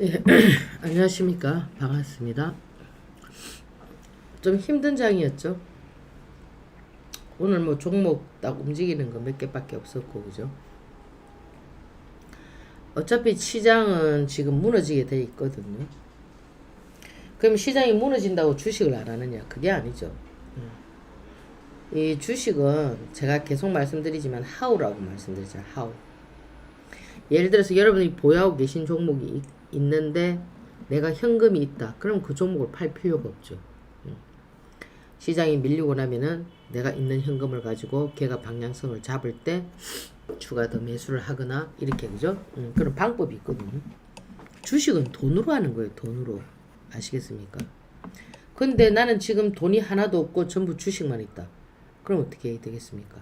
예, 안녕하십니까. 반갑습니다. 좀 힘든 장이었죠. 오늘 뭐 종목 딱 움직이는 거 몇 개밖에 없었고, 그죠? 어차피 시장은 지금 무너지게 돼 있거든요. 그럼 시장이 무너진다고 주식을 안 하느냐? 그게 아니죠. 음. 이 주식은 제가 계속 말씀드리지만 하우라고 말씀드리잖아요. 하우. 예를 들어서 여러분이 보유하고 계신 종목이 있, 있는데 내가 현금이 있다. 그럼 그 종목을 팔 필요가 없죠. 음. 시장이 밀리고 나면은 내가 있는 현금을 가지고 걔가 방향성을 잡을 때 추가 더 매수를 하거나 이렇게 그죠? 음, 그런 방법이 있거든요. 주식은 돈으로 하는 거예요. 돈으로 아시겠습니까? 근데 나는 지금 돈이 하나도 없고 전부 주식만 있다. 그럼 어떻게 되겠습니까?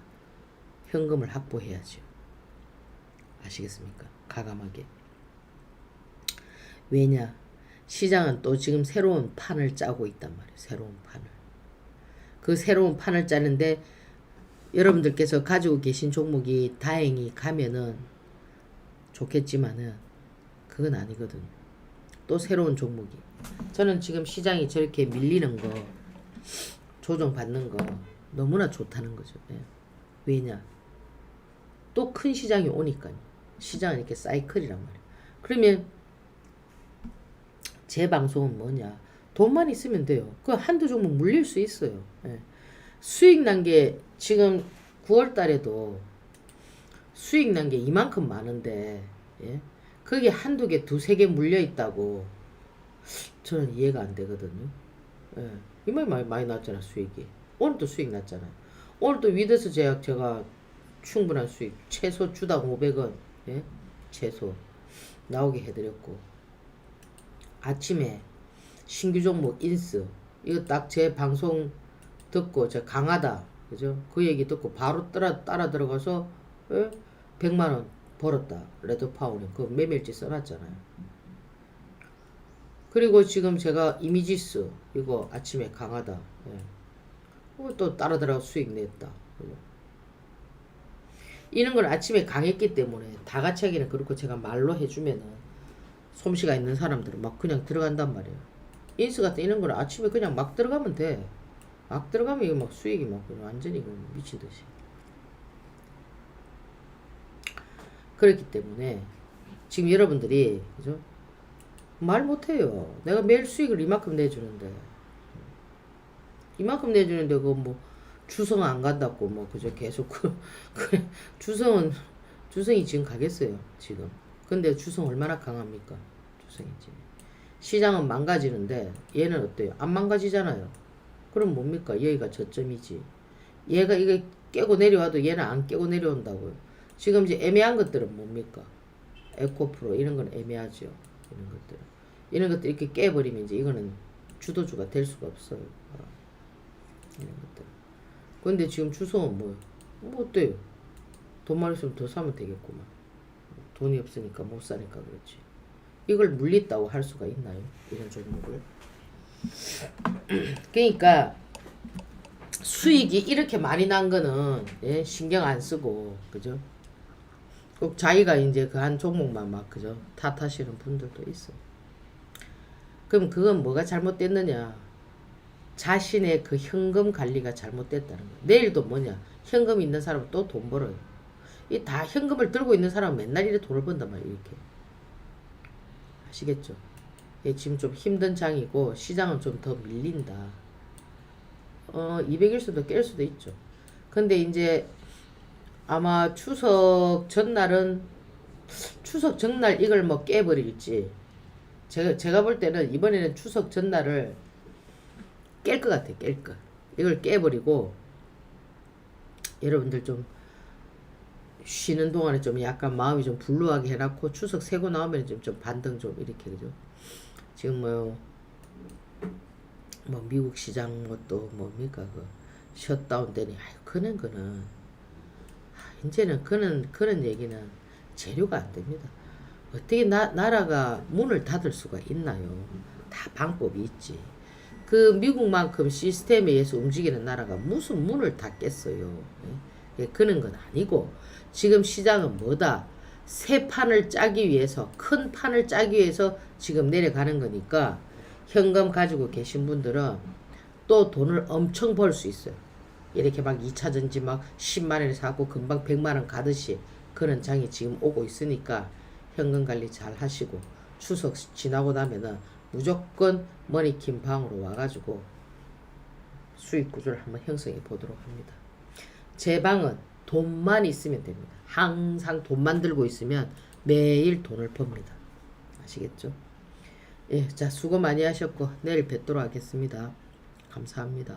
현금을 확보해야죠. 아시겠습니까? 가감하게. 왜냐? 시장은 또 지금 새로운 판을 짜고 있단 말이에요. 새로운 판을. 그 새로운 판을 짜는데 여러분들께서 가지고 계신 종목이 다행히 가면은 좋겠지만은 그건 아니거든. 또 새로운 종목이. 저는 지금 시장이 저렇게 밀리는 거, 조정받는 거 너무나 좋다는 거죠. 예. 왜냐? 또 큰 시장이 오니까요. 시장은 이렇게 사이클이란 말이에요. 그러면 제 방송은 뭐냐? 돈만 있으면 돼요. 그 한두 종목 물릴 수 있어요. 예. 수익 난 게 지금 9월 달에도 수익 난 게 이만큼 많은데, 예? 그게 한두 개, 두세 개 물려 있다고 저는 이해가 안 되거든요. 예. 이말 많이, 많이 났잖아, 수익이. 오늘도 수익 났잖아. 오늘도 위드스 제약 제가 충분한 수익, 최소 주당 500원, 예? 최소 나오게 해드렸고, 아침에 신규 종목 인스, 이거 딱 제 방송 듣고 저 강하다, 그죠? 그 얘기 듣고 바로 따라, 따라 들어가서, 예? 100만 원 벌었다. 레드 파운에 그 매매일지 써놨잖아요. 그리고 지금 제가 이미지스 이거 아침에 강하다. 예. 어, 또 따라 들어가 수익 냈다. 그죠? 이런 걸 아침에 강했기 때문에 다 같이 하기는 그렇고 제가 말로 해주면은 솜씨가 있는 사람들은 막 그냥 들어간단 말이에요. 인스 같은 이런 거는 아침에 그냥 막 들어가면 돼. 막 들어가면 이거 막 수익이 막 완전히 그냥 미친 듯이. 그렇기 때문에 지금 여러분들이 그죠? 말 못해요. 내가 매일 수익을 이만큼 내주는데 이만큼 내주는데 그거 뭐 주성 안 간다고 뭐 그저 계속 그, 그 주성은 주성이 지금 가겠어요 지금. 근데 주성 얼마나 강합니까? 주성이 지금. 시장은 망가지는데 얘는 어때요? 안 망가지잖아요. 그럼 뭡니까? 여기가 저점이지. 얘가 이거 깨고 내려와도 얘는 안 깨고 내려온다고요. 지금 이제 애매한 것들은 뭡니까? 에코프로 이런 건 애매하죠. 이런 것들은. 이런 것들 이렇게 깨버리면 이제 이거는 주도주가 될 수가 없어요. 어. 이런 것들. 근데 지금 주성은 뭐요? 뭐 어때요? 돈만 있으면 더 사면 되겠구만. 돈이 없으니까 못 사니까 그렇지. 이걸 물렸다고 할 수가 있나요? 이런 종목을. 그러니까 수익이 이렇게 많이 난 거는 예, 신경 안 쓰고 그죠? 꼭 자기가 이제 그 한 종목만 막 그죠? 탓하시는 분들도 있어. 그럼 그건 뭐가 잘못됐느냐? 자신의 그 현금 관리가 잘못됐다는 거예요. 내일도 뭐냐? 현금 있는 사람은 또 돈 벌어요. 이 다 현금을 들고 있는 사람은 맨날 이래 돈을 번단 말이에요. 이렇게. 아시겠죠? 예, 지금 좀 힘든 장이고 시장은 좀 더 밀린다. 어, 200일 수도 깰 수도 있죠. 근데 이제 아마 추석 전날은 추석 전날 이걸 뭐 깨버릴지 제가 제가 볼 때는 이번에는 추석 전날을 깰 것 같아 깰 것. 이걸 깨버리고 여러분들 좀 쉬는 동안에 좀 약간 마음이 좀 불루하게 해놨고 추석 세고 나오면 좀, 좀 반등 좀 이렇게 그죠. 지금 뭐, 뭐 미국 시장 뭐또 뭡니까 그 셧다운 되니 아유 그는 그는 아, 이제는 그는 그런 얘기는 재료가 안 됩니다. 어떻게 나, 나라가 문을 닫을 수가 있나요? 다 방법이 있지. 그 미국만큼 시스템에 의해서 움직이는 나라가 무슨 문을 닫겠어요. 예? 예, 그런 건 아니고 지금 시장은 뭐다? 새 판을 짜기 위해서 큰 판을 짜기 위해서 지금 내려가는 거니까 현금 가지고 계신 분들은 또 돈을 엄청 벌 수 있어요. 이렇게 막 2차 전지 막 10만 원에 사고 금방 100만 원 가듯이 그런 장이 지금 오고 있으니까 현금 관리 잘 하시고 추석 지나고 나면은 무조건 머니킴 방으로 와가지고 수익 구조를 한번 형성해 보도록 합니다. 제 방은 돈만 있으면 됩니다. 항상 돈만 들고 있으면 매일 돈을 법니다. 아시겠죠? 예, 자 수고 많이 하셨고 내일 뵙도록 하겠습니다. 감사합니다.